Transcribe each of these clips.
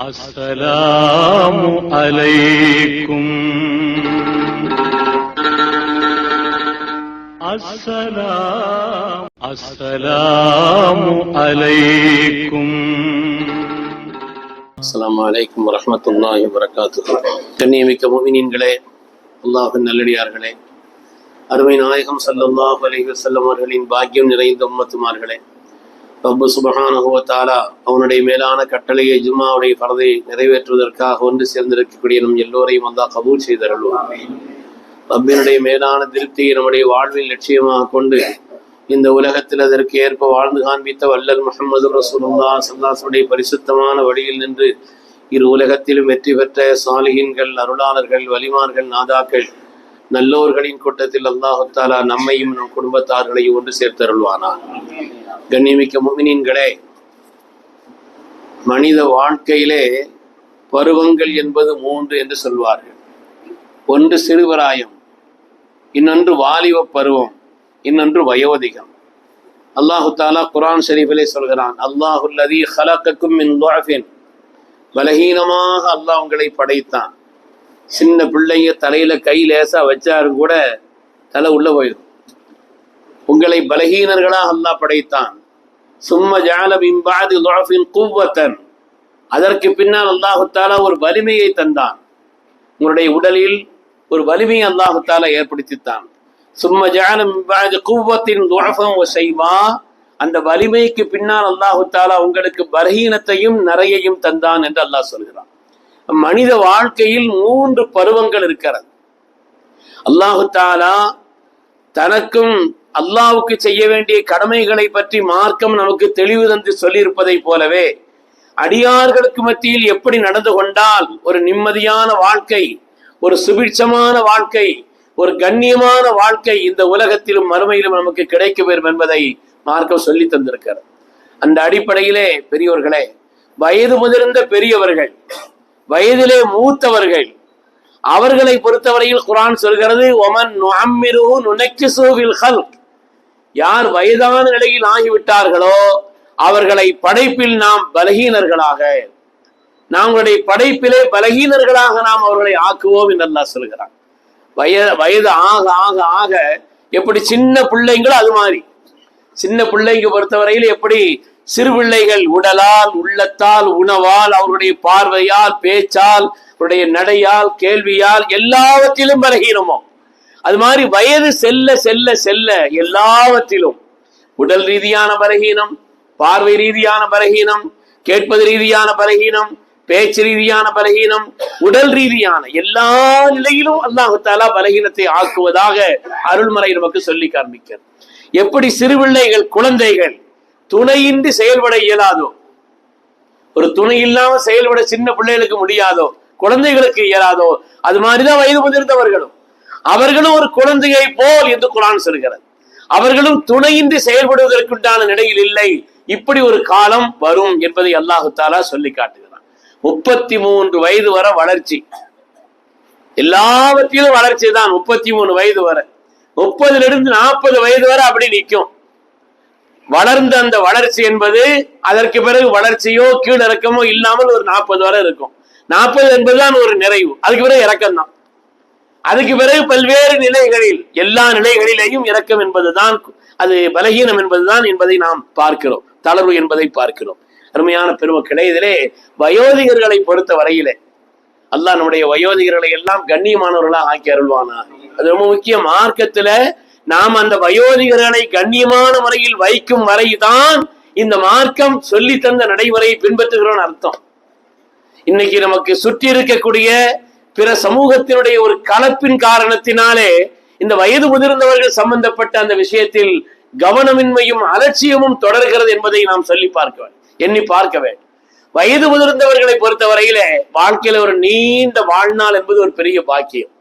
السلام عليكم السلام السلام عليكم அஸ்ஸலாமு அலைக்கும் வரஹ்மத்துல்லாஹி வபரகாத்துஹு கண்ணியமிக்க முஃமினீன்களே அல்லாஹ்வின் நல்லடியார்களே அருமை நாயகம் ஸல்லல்லாஹு அலைஹி வஸல்லம் அவர்களின் பாக்கியம் நிறைந்த உம்மத்துமார்களே ரப்பு சுப்ஹானஹு அவனுடைய மேலான கட்டளையை ஜும்மாவுடைய பரதை நிறைவேற்றுவதற்காக ஒன்று சேர்ந்திருக்கக்கூடிய நம் எல்லோரையும் வந்தா கபூல் செய்தருள்வார் ரப்பினுடைய மேலான திருப்தியை நம்முடைய வாழ்வில் லட்சியமாக கொண்டு இந்த உலகத்தில் அதற்கு ஏற்ப வாழ்ந்து காண்பித்த வல்லல் முகமது ரசூலுல்லா சல்லாசுடைய பரிசுத்தமான வழியில் நின்று இரு உலகத்திலும் வெற்றி பெற்ற சாலிகின்கள் அருளாளர்கள் வலிமார்கள் நாதாக்கள் நல்லோர்களின் கூட்டத்தில் அல்லாஹு தாலா நம்மையும் நம் குடும்பத்தார்களையும் ஒன்று சேர்த்தருள்வானா? கண்ணியமிக்க முமினின்களே மனித வாழ்க்கையிலே பருவங்கள் என்பது மூன்று என்று சொல்வார்கள். ஒன்று சிறுவராயம் இன்னொன்று வாலிப பருவம் இன்னொன்று வயோதிகம். அல்லாஹு தாலா குரான் ஷெரீஃபிலே சொல்கிறான் அல்லாஹுல்லதி ஹலக்கக்கும் மின் பலகீனமாக அல்லாஹ் உங்களை படைத்தான். சின்ன பிள்ளைங்க தலையில கை லேசா வச்சாரும் கூட தலை உள்ள போயிடும். உங்களை பலகீனர்களாக அல்லாஹ் படைத்தான். சும்ம ஜால பிம்பாதி துஅஃபின் குவ்வத்தன். அதற்கு பின்னால் அல்லாஹுத்தாலா ஒரு வலிமையை தந்தான். உங்களுடைய உடலில் ஒரு வலிமையை அல்லாஹுத்தாலா ஏற்படுத்தித்தான். சும்ம ஜாலம் குவத்தின் துவஃபம் செய்வா அந்த வலிமைக்கு பின்னால் அல்லாஹுத்தாலா உங்களுக்கு பலகீனத்தையும் நிறையையும் தந்தான் என்று அல்லாஹ் சொல்கிறான். மனித வாழ்க்கையில் மூன்று பருவங்கள் இருக்கிறது. அல்லாஹு தாலா தனக்கும் அல்லாவுக்கு செய்ய வேண்டிய கடமைகளை பற்றி மார்க்கம் நமக்கு தெளிவு தந்து சொல்லியிருப்பதை போலவே அடியார்களுக்கு மத்தியில் எப்படி நடந்து கொண்டால் ஒரு நிம்மதியான வாழ்க்கை ஒரு சுபிட்சமான வாழ்க்கை ஒரு கண்ணியமான வாழ்க்கை இந்த உலகத்திலும் மறுமையிலும் நமக்கு கிடைக்க பெறும் என்பதை மார்க்கம் சொல்லி தந்திருக்கிறார் அந்த அடிப்படையிலே பெரியவர்களே வயது முதிர்ந்த பெரியவர்கள் வயதிலே மூத்தவர்கள். அவர்களை பொறுத்தவரையில் குரான் சொல்கிறது ஒமன் நுஅம்மிரு நுனக்கிசுவில் ஹல்க் யார் வயதான நிலையில் ஆகிவிட்டார்களோ அவர்களை படைப்பில் நாம் பலகீனர்களாக. நாங்களுடைய படைப்பிலே பலகீனர்களாக நாம் அவர்களை ஆக்குவோம் என்று அல்லாஹ் சொல்கிறான். வய வயது ஆக ஆக ஆக எப்படி சின்ன பிள்ளைங்களோ அது மாதிரி. சின்ன பிள்ளைங்க பொறுத்தவரையில் எப்படி சிறுபிள்ளைகள் உடலால் உள்ளத்தால் உணவால் அவருடைய பார்வையால் பேச்சால் அவருடைய நடையால் கேள்வியால் எல்லாவற்றிலும் பலகீனமோ. அது மாதிரி வயது செல்ல செல்ல செல்ல எல்லாவற்றிலும் உடல் ரீதியான பலகீனம் பார்வை ரீதியான பலகீனம் கேட்பது ரீதியான பலகீனம் பேச்சு ரீதியான பலகீனம் உடல் ரீதியான எல்லா நிலையிலும் அல்லாஹாலா பலகீனத்தை ஆக்குவதாக அருள்மறை நமக்கு சொல்லி காண்பிக்கிறது எப்படி சிறுபிள்ளைகள் குழந்தைகள் துணையின்றி செயல்பட இயலாதோ? ஒரு துணை இல்லாம செயல்பட சின்ன பிள்ளைகளுக்கு முடியாதோ? குழந்தைகளுக்கு இயலாதோ? அது மாதிரிதான் வயது முதிர்ந்தவர்களும். அவர்களும் ஒரு குழந்தையை போல் என்று குரான் சொல்கிறது. அவர்களும் துணையின்றி செயல்படுவதற்குண்டான நிலையில் இல்லை. இப்படி ஒரு காலம் வரும் என்பதை அல்லாஹு தாலா சொல்லி காட்டுகிறான். முப்பத்தி மூன்று வயது வர வளர்ச்சி. எல்லாவற்றிலும் வளர்ச்சி தான் முப்பத்தி மூணு வயது வரை. முப்பதுல இருந்து நாற்பது வயது வரை அப்படி நிற்கும். வளர்ந்த அந்த வளர்ச்சி என்பது அதற்கு பிறகு வளர்ச்சியோ கீழிறக்கமோ இல்லாமல் ஒரு நாற்பது வரை இருக்கும். நாற்பது என்பதுதான் ஒரு நிறைவு. அதுக்கு பிறகு இறக்கம் தான் அதுக்கு பிறகு பல்வேறு நிலைகளில் எல்லா நிலைகளிலேயும் இறக்கம் என்பதுதான் அது பலகீனம் என்பதுதான் என்பதை நாம் பார்க்கிறோம். தளர்வு என்பதை பார்க்கிறோம். அருமையான பெருமக்களே இதிலே வயோதிகர்களை பொறுத்த வரையிலே அல்லாஹ் நம்முடைய வயோதிகர்களை எல்லாம் கண்ணியமானவர்களாக ஆக்கி அருள்வானா அது ரொம்ப முக்கிய மார்க்கத்துல நாம் அந்த வயோதிகர்களை கண்ணியமான முறையில் வைக்கும் வரைதான் இந்த மார்க்கம் சொல்லி தந்த நடைமுறையை பின்பற்றுகிறோம் அர்த்தம். இன்னைக்கு நமக்கு சுற்றி இருக்கக்கூடிய பிற சமூகத்தினுடைய ஒரு கலப்பின் காரணத்தினாலே இந்த வயது முதிர்ந்தவர்கள் சம்பந்தப்பட்ட அந்த விஷயத்தில் கவனமின்மையும் அலட்சியமும் தொடர்கிறது என்பதை நாம் சொல்லி பார்க்க வேண்டும். எண்ணி பார்க்க வேண்டும். வயது முதிர்ந்தவர்களை பொறுத்தவரையிலே வாழ்க்கையில ஒரு நீண்ட வாழ்நாள் என்பது ஒரு பெரிய பாக்கியம்.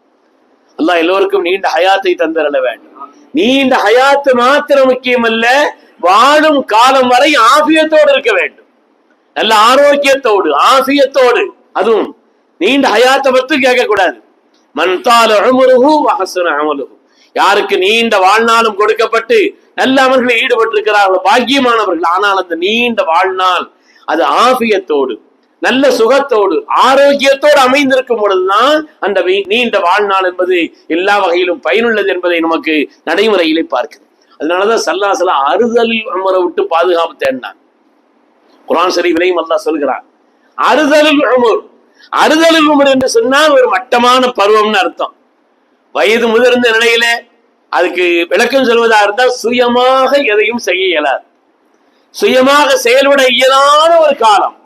அல்லாஹ் எல்லோருக்கும் நீண்ட ஹயாத்தை தந்தரல வேண்டும். நீண்ட ஹயாத்து மாத்திரம் முக்கியம் அல்ல வாழும் காலம் வரை ஆபியத்தோடு இருக்க வேண்டும். நல்ல ஆரோக்கியத்தோடு ஆசியத்தோடு. அதுவும் நீண்ட ஹயாத்தை பற்றி கேட்கக்கூடாது. மன்தால அமுருகு வஹசுன அமலுகு யாருக்கு நீண்ட வாழ்நாளும் கொடுக்கப்பட்டு நல்ல அமல்களில் ஈடுபட்டிருக்கிறார்கள் பாக்கியமானவர்கள் ஆனால் அந்த நீண்ட வாழ்நாள் அது ஆபியத்தோடு நல்ல சுகத்தோடு ஆரோக்கியத்தோடு அமைந்திருக்கும் பொழுதுதான் அந்த நீண்ட வாழ்நாள் என்பது எல்லா வகையிலும் பயனுள்ளது என்பதை நமக்கு நடைமுறையிலே பார்க்குது. அதனாலதான் சல்லாசலா அறுதலில் உமரை விட்டு பாதுகாப்பு தேடினான் குரான் சரிவிலையும் அல்லா சொல்கிறான் அறுதலில் உமர். அறுதலில் உமர் என்று சொன்னால் ஒரு மட்டமான பருவம்னு அர்த்தம். வயது முதிர்ந்த நிலையில அதுக்கு விளக்கம் சொல்வதா இருந்தால் சுயமாக எதையும் செய்ய இயலாது. சுயமாக செயல்பட இயலாத ஒரு காலம்.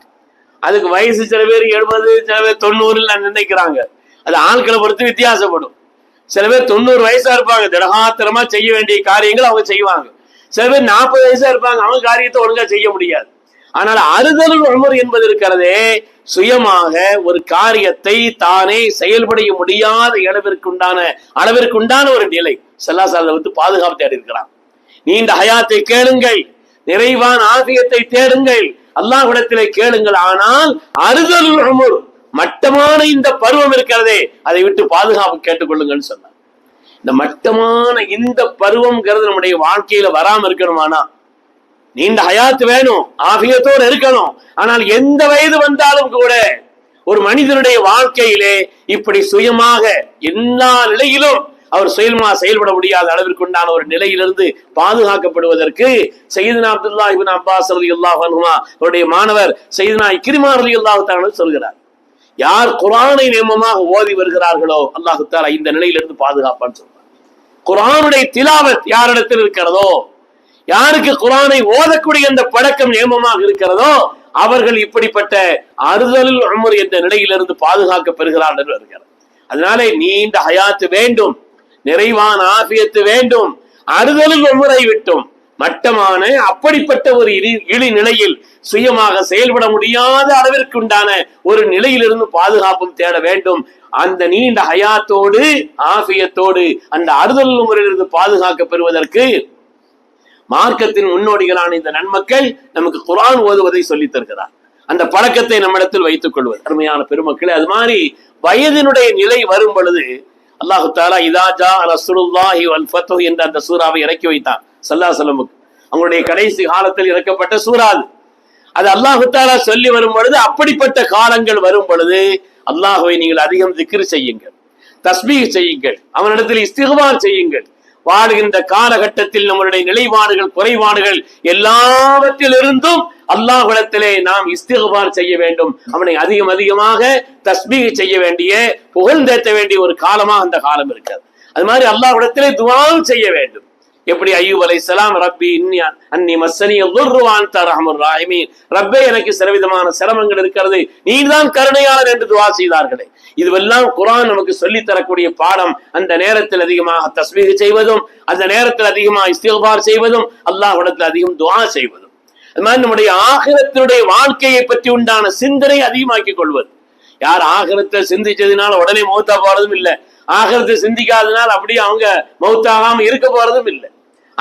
அதுக்கு வயசு சில பேர் எழுபது சில பேர் தொண்ணூறுல நினைக்கிறாங்க. அது ஆட்களை பொறுத்து வித்தியாசப்படும். சில பேர் தொண்ணூறு வயசா இருப்பாங்க. திடகாத்திரமா செய்ய வேண்டிய காரியங்கள் அவங்க செய்வாங்க. சில பேர் நாற்பது வயசா இருப்பாங்க. அவங்க காரியத்தை ஒழுங்கா செய்ய முடியாது. ஆனால் அறுதல் உமர் என்பது இருக்கிறதே சுயமாக ஒரு காரியத்தை தானே செயல்படைய முடியாத அளவிற்குண்டான அளவிற்குண்டான ஒரு நிலை. செல்லாசாலை வந்து பாதுகாப்பு தேடி இருக்கிறான். நீண்ட ஹயாத்தை கேளுங்கள். நிறைவான ஆசியத்தை தேடுங்கள். அல்லாஹ்விடத்திலே கேளுங்கள். ஆனால் அறுதல் உமர் மட்டமான இந்த பருவம் இருக்கிறதே அதை விட்டு பாதுகாப்பு கேட்டுக்கொள்ளுங்கள்னு சொன்னார். இந்த மட்டமான இந்த பருவம்ங்கிறது நம்முடைய வாழ்க்கையில வராம இருக்கணுமானா? நீண்ட ஹயாத்து வேணும் ஆபியத்தோடு இருக்கணும். ஆனால் எந்த வயது வந்தாலும் கூட ஒரு மனிதனுடைய வாழ்க்கையிலே இப்படி சுயமாக எல்லா நிலையிலும் அவர் சுயமா செயல்பட முடியாத அளவிற்குண்டான ஒரு நிலையிலிருந்து பாதுகாக்கப்படுவதற்கு சையதுனா அப்துல்லா இபின் அப்பாஸ் அலி அல்லாஹ் அவருடைய மாணவர் சையதுனா இக்ரிமா அலி அல்லாஹ் சொல்கிறார் யார் குரானை நேமமாக ஓதி வருகிறார்களோ அல்லாஹு தாலா இந்த நிலையிலிருந்து பாதுகாப்பான்னு சொல்றார் குரானுடைய திலாவத் யாரிடத்தில் இருக்கிறதோ யாருக்கு குரானை ஓதக்கூடிய அந்த பழக்கம் நியமமாக இருக்கிறதோ அவர்கள் இப்படிப்பட்ட அறுதலில் உமர் என்ற நிலையிலிருந்து பாதுகாக்க பெறுகிறார்கள் என்று அதனாலே நீண்ட ஹயாத்து வேண்டும். நிறைவான ஆபியத்து வேண்டும். அறுதலில் உமரை விட்டும். மட்டமான அப்படிப்பட்ட ஒரு இழி இழி நிலையில் சுயமாக செயல்பட முடியாத அளவிற்கு உண்டான ஒரு நிலையிலிருந்து பாதுகாப்பும் தேட வேண்டும். அந்த நீண்ட ஹயாத்தோடு ஆபியத்தோடு அந்த அறுதல் முறையிலிருந்து பாதுகாக்க பெறுவதற்கு மார்க்கத்தின் முன்னோடிகளான இந்த நன்மக்கள் நமக்கு குரான் ஓதுவதை சொல்லித் தருகிறார். அந்த பழக்கத்தை நம்மிடத்தில் வைத்துக் கொள்வது. அருமையான பெருமக்களே அது மாதிரி வயதினுடைய நிலை வரும் பொழுது அல்லாஹு தாலா இதா ஜா ரசூலுல்லாஹி வல் ஃபத்ஹு என்ற அந்த சூறாவை இறக்கி வைத்தான் சல்லா சலமுக்கு அவங்களுடைய கடைசி காலத்தில் இறக்கப்பட்ட சூறா அது. அது அல்லாஹு தாலா சொல்லி வரும் பொழுது அப்படிப்பட்ட காலங்கள் வரும் பொழுது அல்லாஹுவை நீங்கள் அதிகம் திக்ரு செய்யுங்கள் தஸ்பீக் செய்யுங்கள் அவனிடத்தில் இஸ்திகுபார் செய்யுங்கள். வாழுகின்ற காலகட்டத்தில் நம்மளுடைய நிலைப்பாடுகள் குறைபாடுகள் எல்லாவற்றிலிருந்தும் அல்லாஹ்விடத்திலே நாம் இஸ்திகுபார் செய்ய வேண்டும். அவனை அதிகம் அதிகமாக தஸ்பீக் செய்ய வேண்டிய புகழ்ந்தேற்ற வேண்டிய ஒரு காலமாக அந்த காலம் இருக்கிறது. அது மாதிரி அல்லாஹுடத்திலே துவாவும் செய்ய வேண்டும். எப்படி ஐயூப் சலாம் ரப்பி இன்னி அன்னி மசனி யதுர்ருவான் தரஹமுர் ராஹிமீன். ரப்பே எனக்கு சிலவிதமான சிரமங்கள் இருக்கிறது. நீதான் கருணையாளர் என்று துவா செய்தார்களே. இதுவெல்லாம் குரான் நமக்கு சொல்லித் தரக்கூடிய பாடம். அந்த நேரத்தில் அதிகமாக தஸ்மீக செய்வதும் அந்த நேரத்தில் அதிகமாக இஸ்திகார் செய்வதும் அல்லாஹ்விடத்தில் அதிகம் துவா செய்வதும். அது மாதிரி நம்முடைய ஆகிரத்தினுடைய வாழ்க்கையை பற்றி உண்டான சிந்தனை அதிகமாக்கிக் கொள்வது. யார் ஆகிரத்தை சிந்திச்சதுனால உடனே மௌத்தா போறதும் இல்லை. ஆகிரத்தை சிந்திக்காதனால் அப்படியே அவங்க மௌத்தாகாம இருக்க போறதும் இல்லை.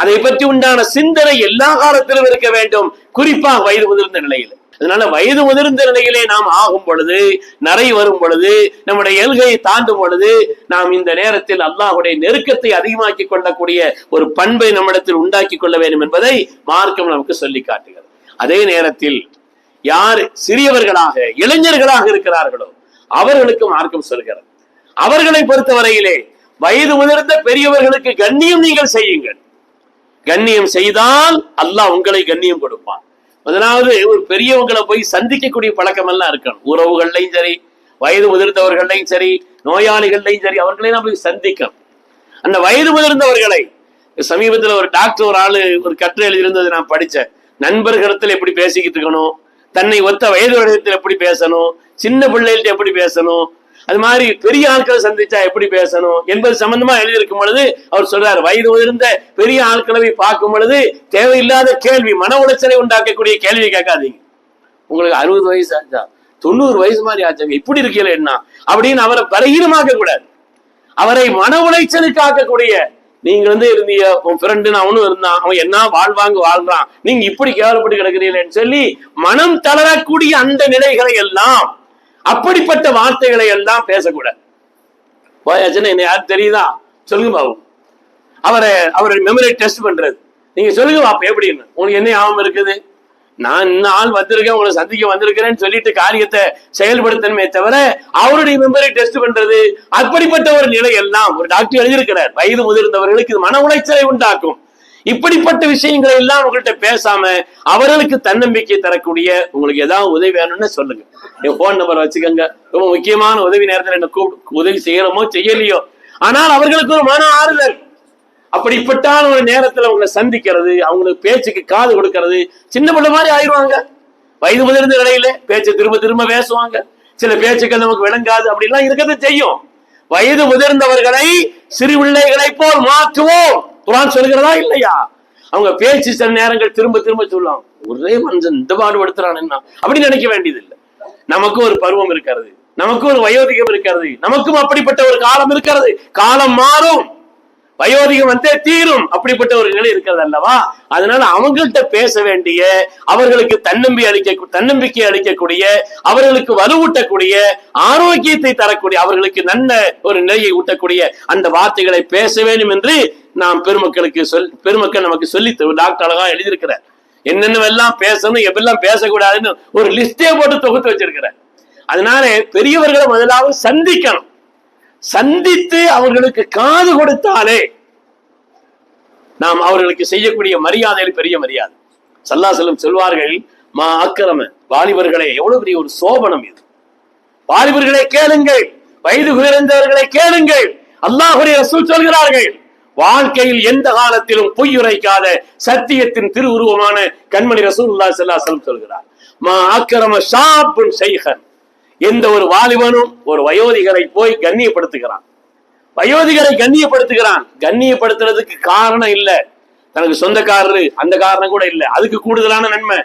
அதை பற்றி உண்டான சிந்தனை எல்லா காலத்திலும் இருக்க வேண்டும். குறிப்பாக வயது முதிர்ந்த நிலையில். அதனால வயது முதிர்ந்த நிலையிலே நாம் ஆகும் பொழுது நிறை வரும் பொழுது நம்முடைய எல்கையை தாண்டும் பொழுது நாம் இந்த நேரத்தில் அல்லாஹுடைய நெருக்கத்தை அதிகமாக்கி கொள்ளக்கூடிய ஒரு பண்பை நம்மிடத்தில் உண்டாக்கி கொள்ள வேண்டும் என்பதை மார்க்கம் நமக்கு சொல்லி காட்டுகிறது. அதே நேரத்தில் யார் சிறியவர்களாக இளைஞர்களாக இருக்கிறார்களோ அவர்களுக்கு மார்க்கம் சொல்கிறது. அவர்களை பொறுத்தவரையிலே வயது முதிர்ந்த பெரியவர்களுக்கு கண்ணியம் நீங்கள் செய்யுங்கள். கண்ணியம் செய்தால் அல்லாஹ் உங்களை கண்ணியம் கொடுப்பான். முதலாவது ஒரு பெரியவங்களை போய் சந்திக்கக்கூடிய பழக்கம் எல்லாம் இருக்கணும். உறவுகள்லையும் சரி வயது முதிர்ந்தவர்களையும் சரி நோயாளிகள்லையும் சரி அவர்களையும் நம்ம போய் சந்திக்கணும். அந்த வயது முதிர்ந்தவர்களை சமீபத்துல ஒரு டாக்டர் ஒரு ஆளு ஒரு கட்டுரை எழுதியிருந்தது நான் படிச்சேன் நண்பர்களிடத்தில் எப்படி பேசிக்கிட்டு இருக்கணும்? தன்னை ஒத்த வயது வருடத்தில் எப்படி பேசணும்? சின்ன பிள்ளைகள்ட்ட எப்படி பேசணும்? அது மாதிரி பெரிய ஆட்களை சந்திச்சா எப்படி பேசணும் என்பது சம்பந்தமா எழுதியிருக்கும் பொழுது அவர் சொல்றாரு வயது உயர்ந்த பெரிய ஆட்களை பார்க்கும் பொழுது தேவையில்லாத கேள்வி மன உளைச்சலை உண்டாக்கக்கூடிய கேள்வி கேட்காதீங்க. உங்களுக்கு அறுபது வயசு ஆச்சா? தொண்ணூறு வயசு மாதிரி ஆச்சாங்க இப்படி இருக்கீங்களே என்ன? அப்படின்னு அவரை பலகீனமாக்க கூடாது. அவரை மன உளைச்சலுக்கு ஆக்கக்கூடிய நீங்க வந்து இருந்தீங்க உன் ஃப்ரெண்டு அவனும் இருந்தான் அவன் என்ன வாழ்வாங்க வாழ்றான் நீங்க இப்படி கேவலப்பட்டு கிடக்கிறீங்களேன்னு சொல்லி மனம் தளரக்கூடிய அந்த நிலைகளை எல்லாம் அப்படிப்பட்ட வார்த்தைகளை எல்லாம் பேசக்கூடாது. போயாச்சுன்னா என்ன யார் தெரியுதா? சொல்லுங்க பாபு. அவரை அவரை மெமரி டெஸ்ட் பண்றது. நீங்க சொல்லுங்க பாப்பா எப்படின்னு உங்களுக்கு என்ன ஞாபகம் இருக்குது? நான் இன்னும் ஆள் வந்திருக்கேன் உங்களை சந்திக்க வந்திருக்கிறேன்னு சொல்லிட்டு காரியத்தை செயல்படுத்தணுமே தவிர அவருடைய மெமரி டெஸ்ட் பண்றது அப்படிப்பட்ட ஒரு நிலை எல்லாம் ஒரு டாக்டர் எழுதியிருக்கிறார். வயது முதிர்ந்தவர்களுக்கு இது மன உளைச்சலை உண்டாக்கும். இப்படிப்பட்ட விஷயங்களை எல்லாம் உங்கள்கிட்ட பேசாம அவர்களுக்கு தன்னம்பிக்கை தரக்கூடிய உங்களுக்கு ஏதாவது உதவி வேணும்னு சொல்லுங்க. என் போன் நம்பர் வச்சுக்கோங்க. ரொம்ப முக்கியமான உதவி நேரத்தில் என்ன கூப்பிட்டு உதவி செய்யறோமோ செய்யலையோ. ஆனால் அவர்களுக்கு ஒரு மன ஆறுதல். அப்படிப்பட்டான ஒரு நேரத்துல உங்களை சந்திக்கிறது அவங்களுக்கு பேச்சுக்கு காது கொடுக்கறது சின்ன பிள்ளை மாதிரி ஆயிடுவாங்க. வயது முதிர்ந்த நிலையில பேச்சு திரும்ப திரும்ப பேசுவாங்க. சில பேச்சுக்கள் நமக்கு விளங்காது. அப்படிலாம் இருக்கிறது செய்யும். வயது முதிர்ந்தவர்களை சிறு பிள்ளைகளை போல் மாற்றுவோம். குரான் சொல்கிறதா இல்லையா? அவங்க பேச்சு சில நேரங்கள் திரும்ப திரும்ப சொல்லுவாங்க. ஒரே மனுஷன் இந்த பாடுபடுத்துறான் என்ன? அப்படி நினைக்க வேண்டியது இல்லை நமக்கு ஒரு பருவம் இருக்கிறது. நமக்கு ஒரு வயோதிகம் இருக்கிறது. நமக்கும் அப்படிப்பட்ட ஒரு காலம் இருக்கிறது. காலம் மாறும். வயோதிகம் வந்து தீரும். அப்படிப்பட்ட ஒரு நிலை இருக்கிறது அல்லவா? அதனால அவங்கள்ட்ட பேச வேண்டிய அவர்களுக்கு தன்னம்பி அளிக்க தன்னம்பிக்கை அளிக்கக்கூடிய அவர்களுக்கு வலுவூட்டக்கூடிய ஆரோக்கியத்தை தரக்கூடிய அவர்களுக்கு நல்ல ஒரு நிலையை ஊட்டக்கூடிய அந்த வார்த்தைகளை பேச வேண்டும் என்று நாம் பெருமக்களுக்கு சொல் பெருமக்கள் நமக்கு சொல்லி டாக்டர் அழகா எழுதியிருக்கிறார். என்னென்னவெல்லாம் பேசணும் எப்பெல்லாம் பேசக்கூடாதுன்னு ஒரு லிஸ்டே போட்டு தொகுத்து வச்சிருக்கிறார். அதனால பெரியவர்களை முதலாவது சந்திக்கணும். சந்தித்து அவர்களுக்கு காது கொடுத்தாலே நாம் அவர்களுக்கு செய்யக்கூடிய மரியாதையில் பெரிய மரியாதை. சல்லாசலம் சொல்வார்கள் மா அக்கிரம வாலிபர்களே எவ்வளவு பெரிய ஒரு சோபனம் இது. வாலிபர்களை கேளுங்கள் வயது குறைந்தவர்களை கேளுங்கள். அல்லாஹுடைய ரசூல் சொல்கிறார்கள் வாழ்க்கையில் எந்த காலத்திலும் பொய் உரைக்காத சத்தியத்தின் திருவுருவமான கண்மணி ரசூல்லா செல்லாசலம் சொல்கிறார் மா ஆக்கிரம ஷாப்புன் செய்கன் எந்த ஒரு வாலிபனும் ஒரு வயோதிகரை போய் கண்ணியப்படுத்துகிறான். வயோதிகரை கண்ணியப்படுத்துகிறான். கண்ணியப்படுத்துறதுக்கு காரணம் இல்ல. தனக்கு சொந்தக்காரரு அந்த காரணம் கூட இல்ல. அதுக்கு கூடுதலான நன்மை.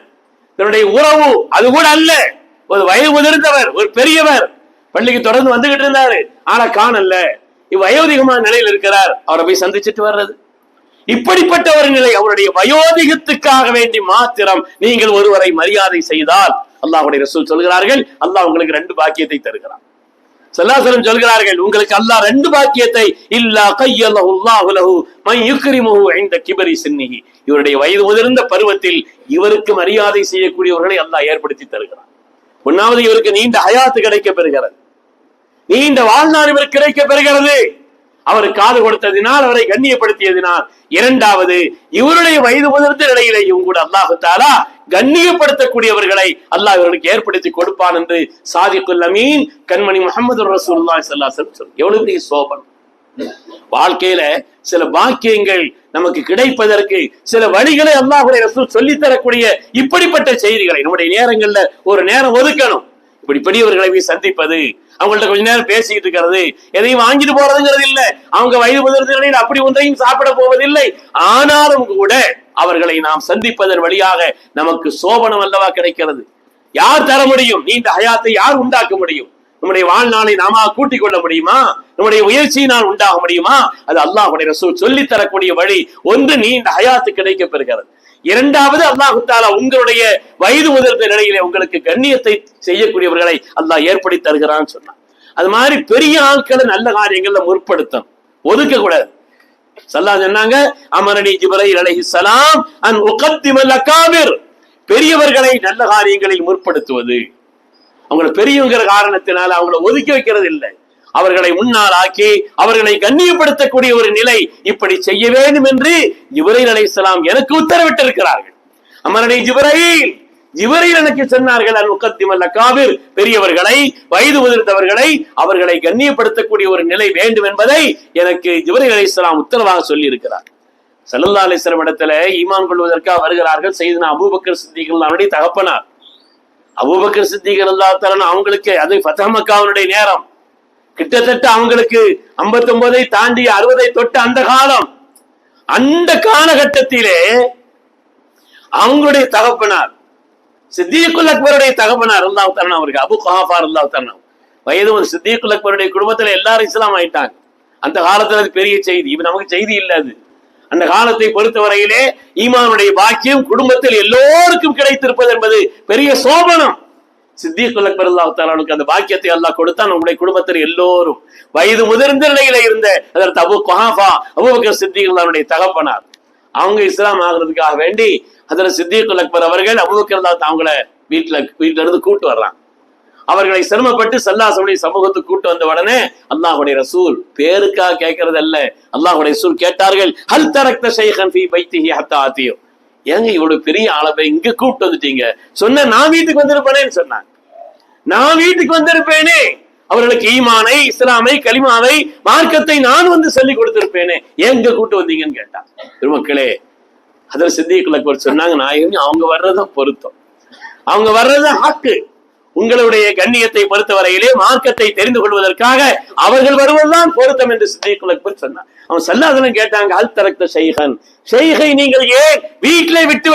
தன்னுடைய உறவு அது கூட அல்ல. ஒரு வயது முதிர்ந்தவர் ஒரு பெரியவர். பள்ளிக்கு தொடர்ந்து வந்துகிட்டு இருந்தாரு. ஆனா காணல இவ்வயோதிகமான நிலையில் இருக்கிறார். அவரை போய் சந்திச்சுட்டு வர்றது. இப்படிப்பட்ட ஒரு நிலை அவருடைய வயோதிகத்துக்காக வேண்டி மாத்திரம் நீங்கள் ஒருவரை மரியாதை செய்தால் அல்லாஹுடைய ரசூல் சொல்கிறார்கள் அல்லாஹ் உங்களுக்கு ரெண்டு பாக்கியத்தை தருகிறான். சல்லாசலம் சொல்கிறார்கள் உங்களுக்கு அல்லாஹ் ரெண்டு பாக்கியத்தை இல்லா கையல்லஹு அல்லாஹு மன் யுக்ரிமுஹு இந்த கிபரி சின்னிஹி. இவருடைய வயது முதிர்ந்த பருவத்தில் இவருக்கு மரியாதை செய்யக்கூடியவர்களை அல்லாஹ் ஏற்படுத்தி தருகிறான். ஒன்னாவது இவருக்கு நீண்ட ஹயாத்து கிடைக்க பெறுகிறது. நீண்ட வாழ்நாள் இவர் கிடைக்க பெறுகிறது. அவர் காது கொடுத்ததினால் அவரை கண்ணியப்படுத்தியதினால் இரண்டாவது இவருடைய வயது முதிர்ந்த நிலையிலேயும் கூட அல்லாஹு தாலா கண்ணியப்படுத்தக்கூடியவர்களை அல்லாஹ் இவர்களுக்கு ஏற்படுத்தி கொடுப்பான் என்று சாதிக்குல் அமீன் கண்மணி முகமது ரசூல்லா சல்லாசம் எவ்வளவு பெரிய சோபன் வாழ்க்கையில சில பாக்கியங்கள் நமக்கு கிடைப்பதற்கு சில வழிகளை அல்லாஹுடைய ரசூல் சொல்லித்தரக்கூடிய இப்படிப்பட்ட செய்திகளை நம்முடைய நேரங்கள்ல ஒரு நேரம் ஒதுக்கணும். இப்படி பெரியவர்களை போய் சந்திப்பது அவங்கள்ட்ட கொஞ்ச நேரம் பேசிக்கிட்டு இருக்கிறது எதையும் வாங்கிட்டு போறதுங்கிறது இல்ல. அவங்க வயது முதிர்ந்தவர்களில் அப்படி ஒன்றையும் சாப்பிட போவதில்லை. ஆனாலும் கூட அவர்களை நாம் சந்திப்பதன் வழியாக நமக்கு சோபனம் அல்லவா கிடைக்கிறது. யார் தர முடியும்? நீண்ட ஹயாத்தை யார் உண்டாக்க முடியும்? நம்முடைய வாழ்நாளை நாம கூட்டிக் கொள்ள முடியுமா? நம்முடைய முயற்சியினால் உண்டாக முடியுமா? அது அல்லாஹுடைய ரசூல் சொல்லி தரக்கூடிய வழி ஒன்று நீண்ட ஹயாத்து கிடைக்க பெறுகிறது. இரண்டாவது அல்லாஹு தாலா உங்களுடைய வயது முதல் நிலையிலே உங்களுக்கு கண்ணியத்தை செய்யக்கூடியவர்களை அல்லாஹ் ஏற்படுத்தி தருகிறான்னு சொன்னான். அது மாதிரி பெரிய ஆட்களை நல்ல காரியங்கள்ல முற்படுத்தும் ஒதுக்க கூடாது. சல்லா சொன்னாங்க அமரணி ஜிபரை அலஹி சலாம் அன் உகத்திமல் அக்காவிர் பெரியவர்களை நல்ல காரியங்களில் முற்படுத்துவது. அவங்களை பெரியவங்கிற காரணத்தினால அவங்களை ஒதுக்கி வைக்கிறது இல்லை. அவர்களை முன்னால் ஆக்கி அவர்களை கண்ணியப்படுத்தக்கூடிய ஒரு நிலை இப்படி செய்ய வேண்டும் என்று ஜிப்ரைல் அலைஹிஸ்ஸலாம் எனக்கு உத்தரவிட்டிருக்கிறார்கள். அமரனை ஜிப்ரைல் இவரையில் எனக்கு சொன்னார்கள் அல் முகத்திமல் அகாபிர் பெரியவர்களை வயது முதிர்ந்தவர்களை அவர்களை கண்ணியப்படுத்தக்கூடிய ஒரு நிலை வேண்டும் என்பதை எனக்கு ஜிப்ரைல் அலைஹிஸ்ஸலாம் உத்தரவாக சொல்லி இருக்கிறார் சல்லல்லா அலிஸ்லாம் இடத்துல ஈமான் கொள்வதற்காக வருகிறார்கள். செய்தனா அபூபக்கர் சித்திகள் அவருடைய தகப்பனார். அபூபக்கர் சித்திகள் அல்லா தரன் அவங்களுக்கு அது ஃபத்தமக்காவனுடைய நேரம். கிட்டத்தட்ட அவங்களுக்கு 59 தாண்டி அறுபதை தொட்டு அந்த காலம் அந்த காலகட்டத்திலே அவங்களுடைய தகப்பனார் சித்திகுல் அக்பருடைய தகப்பனார் இருந்தாவு தரன் அவருக்கு அபு குஹாஃபா இருந்தாவு தரன் வயது ஒரு சித்திகுல் அக்பருடைய குடும்பத்துல எல்லாரும் இஸ்லாம் ஆயிட்டாங்க. அந்த காலத்துல அது பெரிய செய்தி இப்ப நமக்கு செய்தி இல்லை அது. அந்த காலத்தை பொறுத்தவரையிலே ஈமானுடைய பாக்கியம் குடும்பத்தில் எல்லோருக்கும் கிடைத்திருப்பது என்பது பெரிய சோபனம். சித்திகுல் அக்பர் அல்லாஹ் தாலானுக்கு அந்த பாக்கியத்தை அல்லாஹ் கொடுத்தான். நம்முடைய குடும்பத்தில் எல்லோரும் வயது முதிர்ந்த நிலையில இருந்த அதற்கு அபு குஹாஃபா அபுபக்கர் சித்திகுல்லாருடைய தகப்பனார். அவங்க இஸ்லாம் ஆகிறதுக்காக வேண்டி அதில் சித்திகுல் அக்பர் அவர்கள் அபுபக்கர் அவங்கள வீட்டுல வீட்டுல இருந்து கூட்டு வர்றான். அவர்களை சிரமப்பட்டு சல்லாசனுடைய சமூகத்துக்கு கூட்டு வந்த உடனே அல்லாஹுடைய ரசூல் பேருக்காக கேட்கறது அல்ல அல்லாஹுடைய ரசூல் கேட்டார்கள் ஹல் தரக்த ஷைஹன் ஃபி பைத்திஹி ஹத்தா ஆத்தியோ. ஏங்க இவ்வளவு பெரிய ஆளை இங்க கூப்பிட்டு வந்துட்டீங்க? சொன்ன நான் வீட்டுக்கு வந்திருப்பேனேன்னு சொன்னாங்க. நான் வீட்டுக்கு வந்திருப்பேனே. அவர்களுக்கு ஈமானை இஸ்லாமை கலிமாவை மார்க்கத்தை நான் வந்து சொல்லி கொடுத்திருப்பேனே. ஏன் இங்க கூட்டு வந்தீங்கன்னு கேட்டான் திருமக்களே அதில் சித்திகுல் அக்பர் சொன்னாங்க நாயகம் அவங்க வர்றதுதான் பொருத்தம். அவங்க வர்றதுதான் ஹக்கு. உங்களுடைய கண்ணியத்தை பொறுத்தவரையிலே மார்க்கத்தை தெரிந்து கொள்வதற்காக அவர்கள் வருவதுதான் பொருத்தம் என்று சித்திகுல் சொன்னான் அவன் சல்லாதனம் கேட்டாங்க அல் தரக்த ஷைஹன்? ஷைஹை நீங்கள் ஏன் வீட்டிலே விட்டு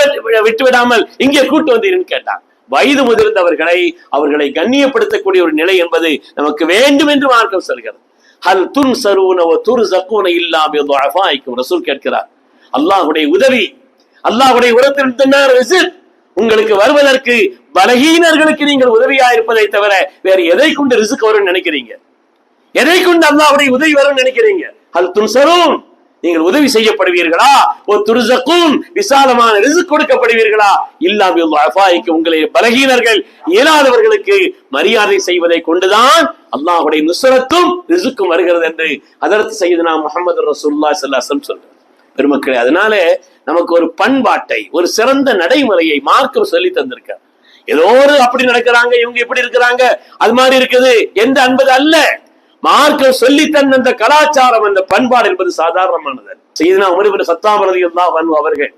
விட்டு விடாமல் இங்கே கூட்டு வந்தீங்கன்னு கேட்டான் வயது முதிர்ந்தவர்களை அவர்களை கண்ணியப்படுத்தக்கூடிய ஒரு நிலை என்பது நமக்கு வேண்டும் என்று மார்க்கம் சொல்கிறது. ஹல் துன் சருவன துரு சக்கூன இல்லாம துஅஃபாய்க்கும். ரசூல் கேட்கிறார் அல்லாஹுடைய உதவி அல்லாஹுடைய உரத்தில் உங்களுக்கு வருவதற்கு பலகீனர்களுக்கு நீங்கள் உதவியா இருப்பதை தவிர வேற எதை கொண்டு ரிசுக் வரும்னு நினைக்கிறீங்க? எதை கொண்டு அல்லாஹுடைய உதவி வரும்னு நினைக்கிறீங்க? அது துன்சரும் நீங்கள் உதவி செய்யப்படுவீர்களா? ஓ துருசக்கும் விசாலமான ரிசு கொடுக்கப்படுவீர்களா? இல்லாமல் உங்களை பலகீனர்கள் இயலாதவர்களுக்கு மரியாதை செய்வதை கொண்டுதான் அல்லாஹுடைய நுசரத்தும் ரிசுக்கும் வருகிறது என்று அதற்கு செய்தனா முகமது ரசூல்லா சல்லாசம் சொல்ற பெருமக்களே அதனால நமக்கு ஒரு பண்பாட்டை ஒரு சிறந்த நடைமுறையை மார்க்கம் சொல்லி தந்திருக்க ஏதோ ஒரு அப்படி நடக்கிறாங்க இவங்க இப்படி இருக்கிறாங்க அது மாதிரி இருக்குது. எந்த அன்பது அல்ல. மார்க்கம் சொல்லி தந்த அந்த கலாச்சாரம் அந்த பண்பாடு என்பது சாதாரணமானது செய்தனா உமர் சத்தாபரதி தான் அவர்கள்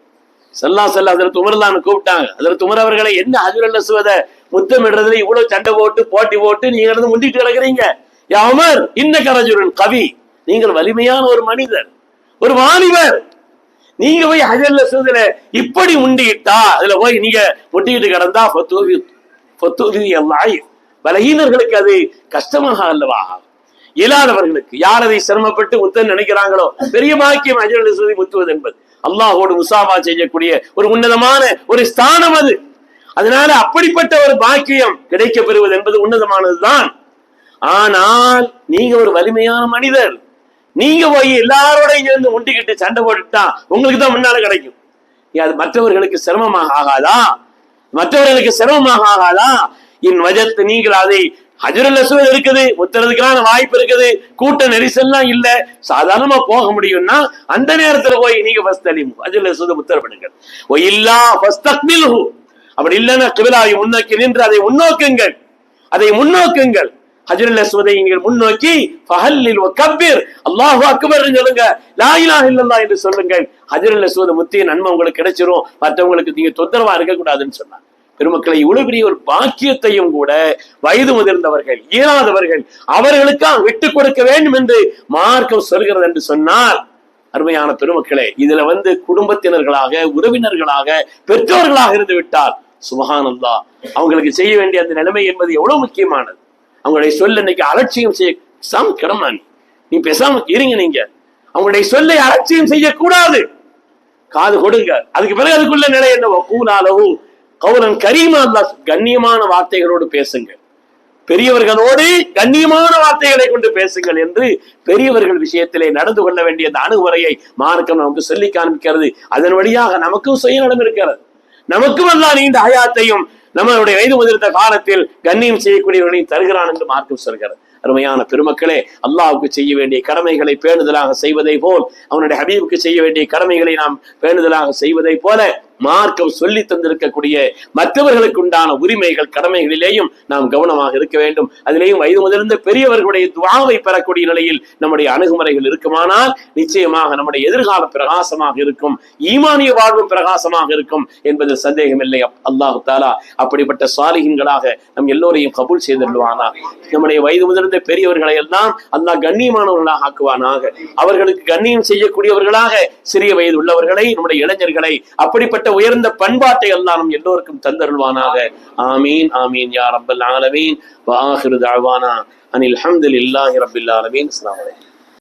செல்லா செல்லா அதில் துமர்லான்னு கூப்பிட்டாங்க. அதில் துமர் அவர்களை என்ன அதிரல்ல சுவத முத்தமிடுறதுல இவ்வளவு சண்டை போட்டு போட்டி போட்டு நீங்க இருந்து முந்திட்டு கிடக்குறீங்க? யா உமர் இன்ன கரஜுரன் கவி. நீங்கள் வலிமையான ஒரு மனிதர் ஒரு வாலிபர். நீங்க போய் ஹஜர்ல சுவதில இப்படி முண்டிட்டா அதுல போய் நீங்க முட்டிக்கிட்டு கிடந்தா ஃபத்தூவி ஃபத்தூவி எல்லாம் பலகீனர்களுக்கு அது கஷ்டமாக அல்லவா? இயலாதவர்களுக்கு யார் அதை சிரமப்பட்டு உத்தன் நினைக்கிறாங்களோ? பெரிய பாக்கியம் அஜரல் சுவதி முத்துவது என்பது. அல்லாஹோடு முசாபா செய்யக்கூடிய ஒரு உன்னதமான ஒரு ஸ்தானம் அது. அதனால அப்படிப்பட்ட ஒரு பாக்கியம் கிடைக்க பெறுவது என்பது உன்னதமானதுதான். ஆனால் நீங்க ஒரு வலிமையான மனிதர். நீங்க போய் எல்லாரோடையும் சேர்ந்து முண்டிக்கிட்டு சண்டை போட்டுட்டா உங்களுக்கு தான் முன்னால கிடைக்கும். அது மற்றவர்களுக்கு சிரமமாக ஆகாதா? மற்றவர்களுக்கு சிரமமாக ஆகாதா? என் வஜத்து நீங்கள் அதை ஹஜருல் அஸ்வத் இருக்குது முத்துறதுக்கான வாய்ப்பு இருக்குது கூட்ட நெரிசல்லாம் இல்ல. சாதாரணமா போக முடியும்னா அந்த நேரத்துல போய் நீங்க ஃபர்ஸ்ட் அலிம் ஓ இல்லா அப்படி இல்லைன்னா கிபிலாவை முன்னோக்கி நின்று அதை முன்னோக்குங்கள். அதை முன்னோக்குங்கள். ஹஜருல் அஸ்வதை நீங்கள் முன்னோக்கி ஃபஹல்லில் கபீர் அல்லாஹு அக்பர் சொல்லுங்க. லா இலாஹ இல்லல்லாஹ் என்று சொல்லுங்கள். ஹஜருல் அஸ்வத முத்திய நன்மை உங்களுக்கு கிடைச்சிரும். மற்றவங்களுக்கு நீங்க தொந்தரவா இருக்க கூடாதுன்னு சொன்னாங்க. பெருமக்களை இவ்வளவு பெரிய ஒரு பாக்கியத்தையும் கூட வயது முதிர்ந்தவர்கள் இயலாதவர்கள் அவர்களுக்காக விட்டு கொடுக்க வேண்டும் என்று மார்க்கம் சொல்கிறது என்று சொன்னால் அருமையான பெருமக்களே இதுல வந்து குடும்பத்தினர்களாக உறவினர்களாக பெற்றோர்களாக இருந்து விட்டால் சுபகானந்தா அவங்களுக்கு செய்ய வேண்டிய அந்த நிலைமை என்பது எவ்வளவு முக்கியமானது. அவங்களுடைய சொல்ல இன்னைக்கு அலட்சியம் செய்ய சாம் கிடமா நீ நீ பேசாம இருங்க நீங்க. அவங்களுடைய சொல்லை அலட்சியம் செய்யக்கூடாது. காது கொடுங்க. அதுக்கு பிறகு அதுக்குள்ள நிலை என்னவோ கூலாலவும் கௌரன் கரீமா அல்லாஹ் கண்ணியமான வார்த்தைகளோடு பேசுங்கள். பெரியவர்களோடு கண்ணியமான வார்த்தைகளை கொண்டு பேசுங்கள் என்று பெரியவர்கள் விஷயத்திலே நடந்து கொள்ள வேண்டிய அந்த அணுகுமுறையை மார்க்கம் நமக்கு சொல்லி காண்பிக்கிறது. அதன் வழியாக நமக்கும் சுயநலம் இருக்கிறது. நமக்கும் அல்லா நீண்ட ஹயாத்தையும் நம்மளுடைய வயது முதிர்ந்த காலத்தில் கண்ணியம் செய்யக்கூடியவர்களையும் தருகிறான் என்று மார்க்கம் சொல்கிறது. அருமையான பெருமக்களே அல்லாவுக்கு செய்ய வேண்டிய கடமைகளை பேணுதலாக செய்வதை போல் அவனுடைய ஹபீபுக்கு செய்ய வேண்டிய கடமைகளை நாம் பேணுதலாக செய்வதை போல மார்க்கம் சொல்லி தந்திருக்கக்கூடிய மற்றவர்களுக்கு உண்டான உரிமைகள் கடமைகளிலேயும் நாம் கவனமாக இருக்க வேண்டும். அதிலேயும் வயது முதிர்ந்த பெரியவர்களுடைய துவாவை பெறக்கூடிய நிலையில் நம்முடைய அணுகுமுறைகள் இருக்குமானால் நிச்சயமாக நம்முடைய எதிர்கால பிரகாசமாக இருக்கும். ஈமானிய வாழ்வும் பிரகாசமாக இருக்கும் என்பதில் சந்தேகமில்லை. அல்லாஹு தாலா அப்படிப்பட்ட சாலிகின்களாக நம் எல்லோரையும் கபூல் செய்திருவானா நம்முடைய வயது முதிர்ந்த பெரியவர்களை எல்லாம் அல்லாஹ் கண்ணியமானவர்களாக ஆக்குவானாக. அவர்களுக்கு கண்ணியம் செய்யக்கூடியவர்களாக சிறிய வயது உள்ளவர்களை நம்முடைய இளைஞர்களை அப்படிப்பட்ட உயர்ந்த பண்பாட்டை எல்லாம் நம் எல்லோருக்கும் தந்தருள்வானாக. ஆமீன் ஆமீன் யா ரப்பல் ஆலமீன். வாஹிரு தாழ்வானா அனில் அல்ஹம்துலில்லாஹி ரப்பில் ஆலமீன். அஸ்லாம் வலைக்கம்